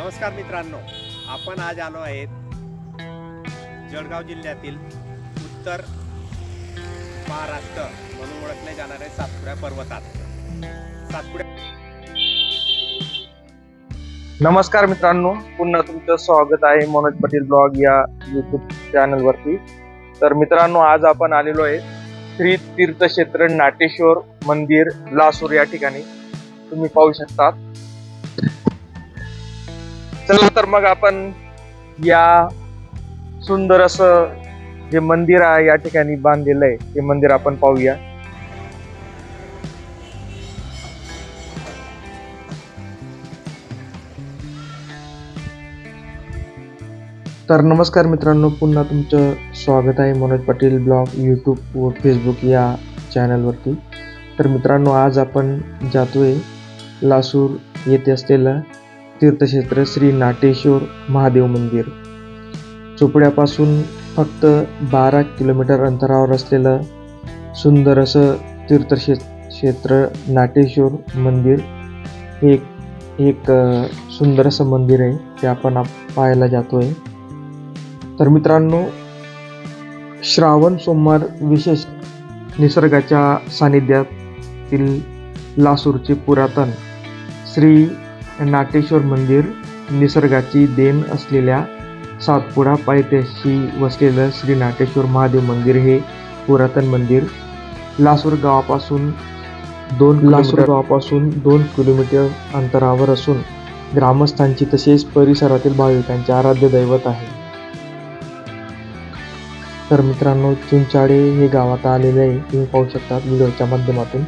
नमस्कार मित्रांनो आपण आज आलो आहेत जळगाव जिल्ह्यातील उत्तर महाराष्ट्र म्हणून ओळखले जाणारे सातपुड्या पर्वतात. सातपुड्या नमस्कार मित्रांनो पुन्हा तुमचं स्वागत आहे मनोज पटेल ब्लॉग या युट्यूब चॅनलवरती तर मित्रांनो आज आपण आलेलो आहे श्री तीर्थक्षेत्र नाटेश्वर मंदिर लासूर या ठिकाणी. तुम्ही पाहू शकता चला तर मग आपण या सुंदर असं जे मंदिर आहे या ठिकाणी बांधलेलं आहे ते मंदिर आपण पाहूया. तर नमस्कार मित्रांनो पुन्हा तुमचं स्वागत आहे मनोज पाटील ब्लॉग यूट्यूब व फेसबुक या चॅनलवरती. तर मित्रांनो आज आपण जातोय लासूर येथे असलेलं तीर्थक्षेत्र श्री नाटेश्वर महादेव मंदिर. चोपड्यापासून फक्त बारा किलोमीटर अंतरावर असलेलं सुंदर असं तीर्थक्षे क्षेत्र नाटेश्वर मंदिर हे एक एक सुंदर असं मंदिर आहे ते आपण आप- पाहायला जातोय. तर मित्रांनो श्रावण सोमवार विशेष निसर्गाच्या सानिध्यातील लासूरचे पुरातन श्री नाटेश्वर मंदिर निसर्गाची देण असलेल्या सातपुडा पायथ्याशी वसलेलं श्री नाटेश्वर महादेव मंदिर हे पुरातन मंदिर. लासूर गावापासून दोन लासूर गावापासून दोन किलोमीटर अंतरावर असून ग्रामस्थांची तसेच परिसरातील भाविकांचे आराध्य दैवत आहे. तर मित्रांनो चिंचाळे हे गावात आलेले आहे. तुम्ही पाहू शकता व्हिडिओच्या माध्यमातून.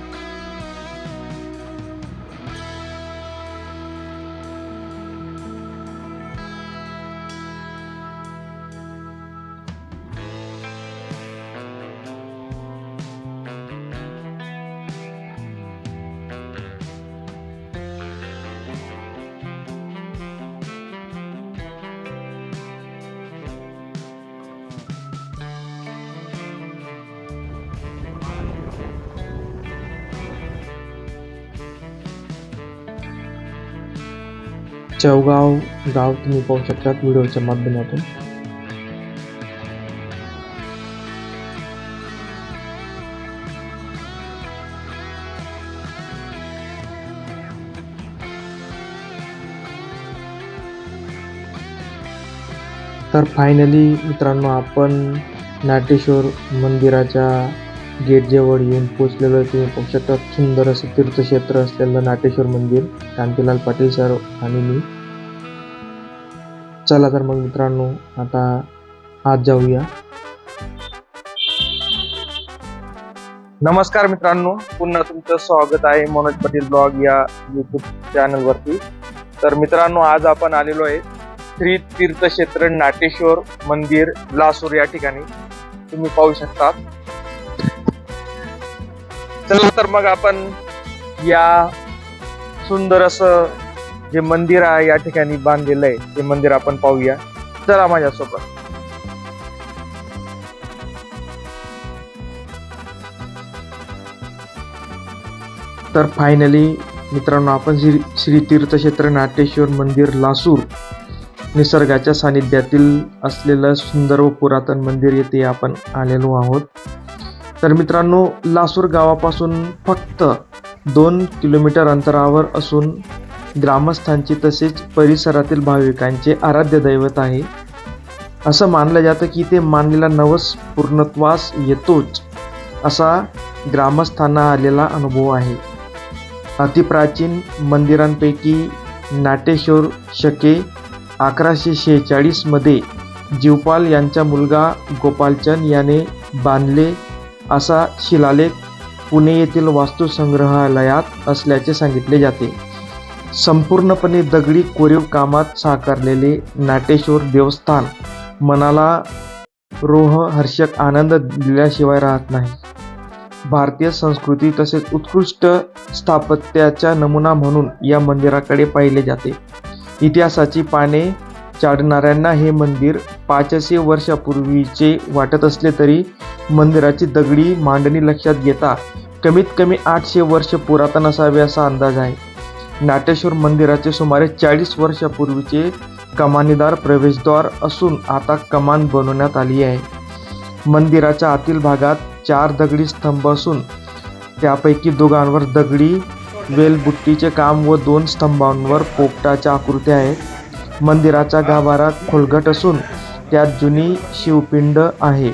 चौगाव गाव तुम्ही पाहू शकता व्हिडिओच्या माध्यमातून. तर फायनली मित्रांनो आपण नाटेश्वर मंदिराच्या गेटजवळ येऊन पोचलेलो आहे. तुम्ही पाहू शकता सुंदर असं तीर्थक्षेत्र असलेलं नाटेश्वर मंदिर. कांतीलाल पाटील सर आणि मी. चला तर मग मित्रांनो आता आज जाऊया. नमस्कार मित्रांनो पुन्हा तुमचं स्वागत आहे मनोज पाटील ब्लॉग या युट्यूब चॅनलवरती तर मित्रांनो आज आपण आलेलो आहे श्री तीर्थक्षेत्र नाटेश्वर मंदिर लासूर या ठिकाणी. तुम्ही पाहू शकता चला तर मग आपण या सुंदर असं जे मंदिर आहे या ठिकाणी बांधलेलं आहे ते मंदिर आपण पाहूया. चला माझ्यासोबत. तर फायनली मित्रांनो आपण श्री श्री तीर्थक्षेत्र नाटेश्वर मंदिर लासूर निसर्गाच्या सानिध्यातील असलेलं सुंदर व पुरातन मंदिर येथे आपण आलेलो आहोत. तर मित्रांनो लासूर गावापासून फक्त दोन किलोमीटर अंतरावर असून ग्रामस्थांचे तसेच परिसरातील भाविकांचे आराध्य दैवत आहे. असं मानलं जातं की ते मानलेला नवस पूर्णत्वास येतोच असा ग्रामस्थांना आलेला अनुभव आहे. अतिप्राचीन मंदिरांपैकी नाटेश्वर शके अकराशे शेहेचाळीसमध्ये जीवपाल यांचा मुलगा गोपालचंद याने बांधले असा शिलालेख पुणे येथील वास्तुसंग्रहालयात असल्याचे सांगितले जाते. संपूर्णपणे दगडी कोरीव कामात साकारलेले नाटेश्वर देवस्थान. मनाला रोह हर्षक आनंद दिल्याशिवाय राहत नाही. भारतीय संस्कृती तसेच उत्कृष्ट स्थापत्याचा नमुना म्हणून या मंदिराकडे पाहिले जाते. इतिहासाची पाने चाडणाऱ्यांना हे मंदिर पाचशे वर्षापूर्वीचे वाटत असले तरी मंदिराची दगडी मांडणी लक्षात घेता कमीत कमी आठशे वर्ष पुरातन असावे असा अंदाज आहे. नाट्येश्वर मंदिराचे सुमारे चाळीस वर्षापूर्वीचे कमानीदार प्रवेशद्वार असून आता कमान बनवण्यात आली आहे. मंदिराच्या आतील भागात चार दगडी स्तंभ असून त्यापैकी दोघांवर दगडी वेलबुट्टीचे काम व दोन स्तंभांवर पोपटाच्या आकृत्या आहेत. मंदिराचा गाभारा खोलगट असून त्यात जुनी शिवपिंड आहे.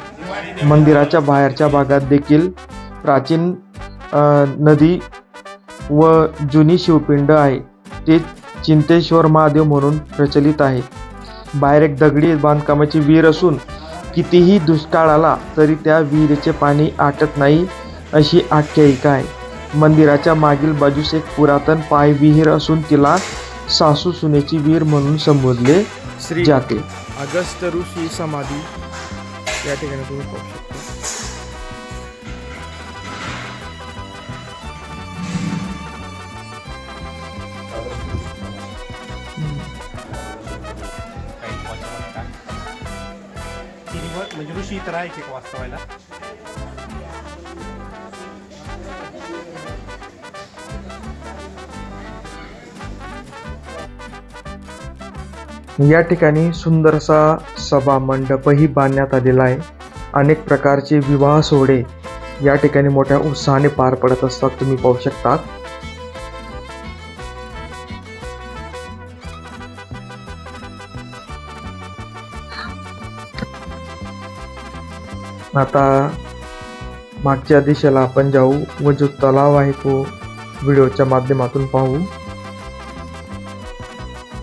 मंदिराच्या बाहेरच्या भागात देखील प्राचीन नदी व जुनी शिवपिंड आहे. ते चिंतेश्वर महादेव म्हणून प्रचलित आहे. बाहेर एक दगडी बांधकामाची विहीर असून कितीही दुष्काळ आला तरी त्या विहिरीचे पाणी आटत नाही अशी आख्यायिका आहे. मंदिराच्या मागील बाजूस एक पुरातन पाय विहीर असून तिला सासू सुनेची विहीर म्हणून संबोधले श्री जाते. अगस्त ऋषी समाधी या ठिकाणी तुम्ही पाहू शकता. म्हणजे ऋषी इथं आहे का वास्तवायला. या ठिकाणी सुंदरसा सभा मंडपही बांधण्यात आलेला आहे. अनेक प्रकारचे विवाह सोहळे या ठिकाणी मोठ्या उत्साहाने पार पडत असतात तुम्ही पाहू शकता आता मागच्या दिशेला आपण जाऊ. व जो तलाव आहे तो. व्हिडिओच्या माध्यमातून पाहू.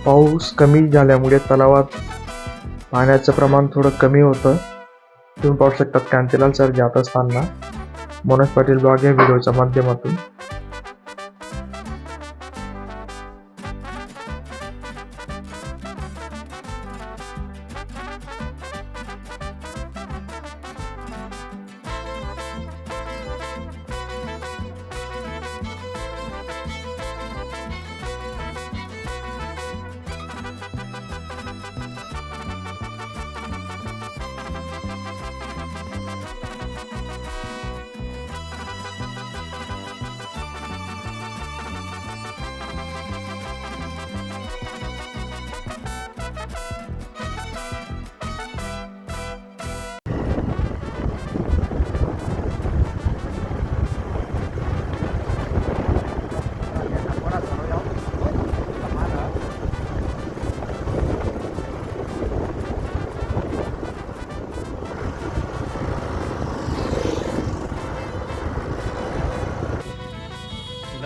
पाऊस कमी झाल्यामुळे तलावात पाण्याचं प्रमाण थोडं कमी होतं. तुम्ही पाहू शकता कांतीलाल सर जात असताना. मनोज पाटील ब्लॉग या व्हिडिओच्या माध्यमातून.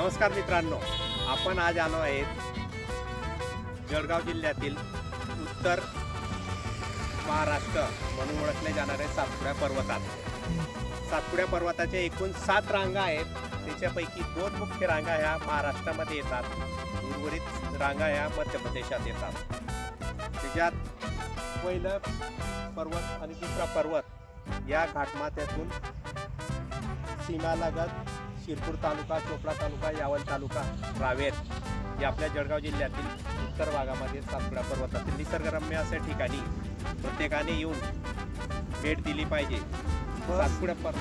नमस्कार मित्रांनो आपण आज आलो आहेत जळगाव जिल्ह्यातील उत्तर महाराष्ट्र म्हणून ओळखले जाणारे सातपुड्या पर्वतात. सातपुड्या पर्वताच्या एकूण सात रांगा आहेत. त्याच्यापैकी दोन मुख्य रांगा ह्या महाराष्ट्रामध्ये येतात. उर्वरित रांगा ह्या मध्य प्रदेशात येतात. त्याच्यात पहिलं पर्वत आणि दुसरा पर्वत या घाटमाथ्यातून सीमालगत शिरपूर तालुका चोपडा तालुका यावल तालुका रावेर हे आपल्या जळगाव जिल्ह्यातील उत्तर भागामध्ये सातपुडा पर्वतातील निसर्गरम्य अशा ठिकाणी प्रत्येकाने येऊन भेट दिली पाहिजे. सातपुडा पर्वत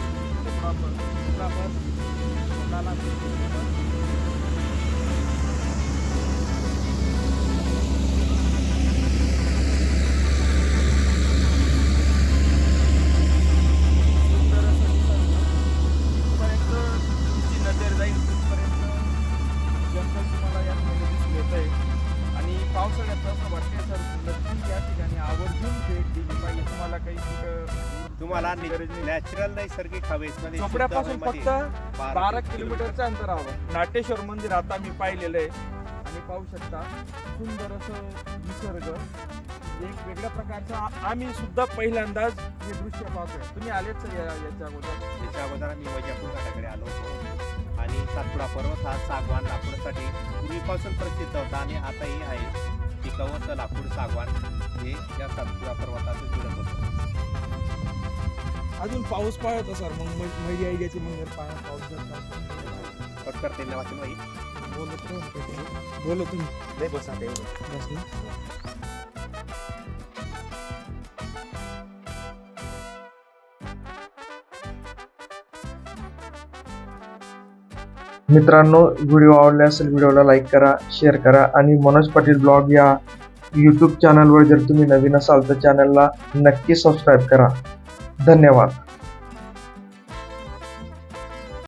नाही. नॅचरल नैसर्गिक हवेमध्ये शुद्ध चोपड्यापासून हवेमध्ये फक्त बारा किलोमीटरच्या अंतरावर. नाट्येश्वर मंदिर आता मी पाहिलेलं आहे. आणि पाहू शकता सुंदर असं निसर्ग. एक वेगळ्या प्रकारचा आम्ही सुद्धा पहिल्यांदाच हे दृश्य पाहतोय. तुम्ही आलेच याच्या अगोदर. त्याच्या अगोदर आम्ही वैजापूर घाटाकडे आलो होतो. आणि सातपुडा पर्वत हा सागवान लाकूडासाठी पूर्वीपासून प्रसिद्ध होता आणि आताही आहे. पिकवत लाकूड सागवान हे या सातपुडा पर्वताचं जुळत होतं. अजून पाऊस पाळत सर मग मैरी आई घ्यायची मग पाया पाऊस करते ना वाचून बाई बोलत नका तुम्ही. बोला तुम्ही. नाही बसा तेवढं बस ना. मित्रांनो व्हिडिओ आवडला असेल व्हिडिओला लाईक करा शेअर करा आणि मनोज पाटील ब्लॉग या यूट्यूब चॅनलवर जर तुम्ही नवीन असाल तर चॅनलला नक्की सबस्क्राईब करा. धन्यवाद.